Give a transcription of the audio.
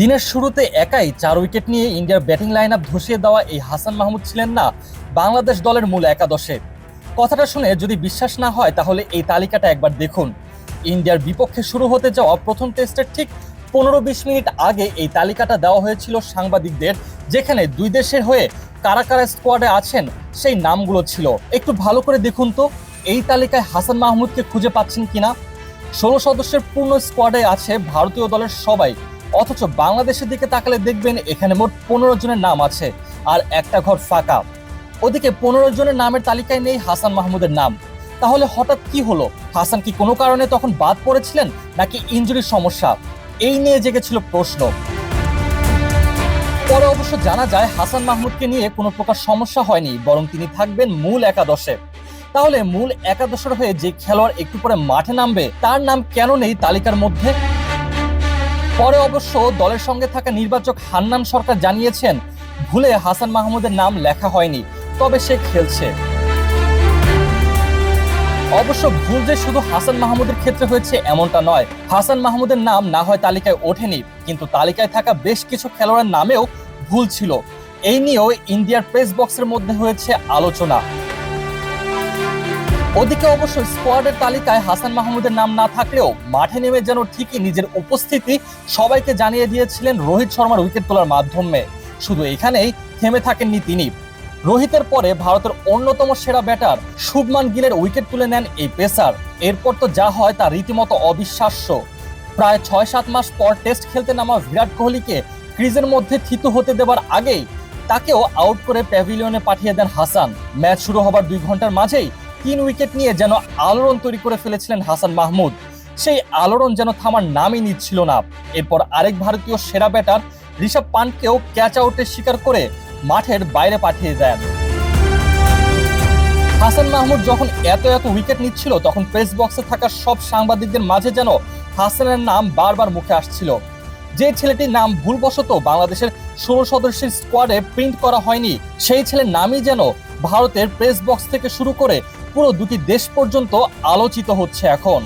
দিনের শুরুতে একাই চার উইকেট নিয়ে ইন্ডিয়ার ব্যাটিং লাইন আপ ধসিয়ে দেওয়া এই হাসান মাহমুদ ছিলেন না বাংলাদেশ দলের মূল একাদশে। কথাটা শুনে যদি বিশ্বাস না হয়, তাহলে এই তালিকাটা একবার দেখুন। ইন্ডিয়ার বিপক্ষে শুরু হতে যাওয়া প্রথম টেস্টের ঠিক পনেরো বিশ মিনিট আগে এই তালিকাটা দেওয়া হয়েছিল সাংবাদিকদের, যেখানে দুই দেশের হয়ে কারা কারা স্কোয়াডে আছেন সেই নামগুলো ছিল। একটু ভালো করে দেখুন তো, এই তালিকায় হাসান মাহমুদকে খুঁজে পাচ্ছেন কিনা? ষোলো সদস্যের পূর্ণ স্কোয়াডে আছে ভারতীয় দলের সবাই। অথচ বাংলাদেশের দিকে তাকালে দেখবেন এখানে মোট পনেরো জনের নাম আছে, আর একটা ঘর ফাঁকা। ওদিকে পনেরো জনের নামের তালিকায় নেই হাসান মাহমুদের নাম। তাহলে হঠাৎ কি হলো? হাসান কি কোনো কারণে তখন বাদ পড়েছিলেন, নাকি ইঞ্জুরির সমস্যা? এই নিয়ে জেগেছিল প্রশ্ন। পরে অবশ্য জানা যায় হাসান মাহমুদকে নিয়ে কোনো প্রকার সমস্যা হয়নি, বরং তিনি থাকবেন মূল একাদশে। তাহলে মূল একাদশের হয়ে যে খেলোয়াড় একটু পরে মাঠে নামবে, তার নাম কেন নেই তালিকার মধ্যে? পরে অবশ্য দলের সঙ্গে থাকা নির্বাচক হান্নান সরকার জানিয়েছেন, ভুলে হাসান মাহমুদের নাম লেখা হয়নি, তবে সে খেলছে। অবশ্য ভুল যে শুধু হাসান মাহমুদের ক্ষেত্রে হয়েছে এমনটা নয়। হাসান মাহমুদের নাম না হয় তালিকায় ওঠেনি, কিন্তু তালিকায় থাকা বেশ কিছু খেলোয়াড়ের নামেও ভুল ছিল। এই নিয়েও ইন্ডিয়ার প্রেস বক্সের মধ্যে হয়েছে আলোচনা। ওদিকে অবশ্য স্কোয়াডের তালিকায় হাসান মাহমুদের নাম না থাকলেও মাঠে নেমে যেন ঠিকই নিজের উপস্থিতি সবাইকে জানিয়ে দিয়েছিলেন রোহিত শর্মার উইকেট তোলার মাধ্যমে। শুধু এখানেই থেমে থাকেননি তিনি। রোহিতের পরে ভারতের অন্যতম সেরা ব্যাটার শুভমান গিলের উইকেট তুলে নেন এই পেসার এরপর তো যা হয় তা রীতিমতো অবিশ্বাস্য। প্রায় ছয় সাত মাস পর টেস্ট খেলতে নামা বিরাট কোহলিকে ক্রিজের মধ্যে থিতু হতে দেবার আগেই তাকেও আউট করে প্যাভিলিয়নে পাঠিয়ে দেন হাসান। ম্যাচ শুরু হবার দুই ঘণ্টার মাঝেই তিন উইকেট নিয়ে যেন আলোড়ন তৈরি করে ফেলেছিলেন হাসান মাহমুদ। সেই আলোড়ন যেন থামার নামই নিচ্ছিল না। এরপর আরেক ভারতীয় সেরা ব্যাটার ঋষভ পান্টকেও ক্যাচ আউটের শিকার করে মাঠের বাইরে পাঠিয়ে দেন। হাসান মাহমুদ যখন এত এত উইকেট নিচ্ছিল, তখন প্রেস বক্সে থাকা সব সাংবাদিকদের মাঝে যেন হাসানের নাম বারবার মুখে আসছিল। যে ছেলেটির নাম ভুলবশত বাংলাদেশের ষোলো সদস্যের স্কোয়াডে প্রিন্ট করা হয়নি, সেই ছেলের নামই যেন ভারতের প্রেস বক্স থেকে শুরু করে পুরো দুটি দেশ পর্যন্ত আলোচিত হচ্ছে এখন।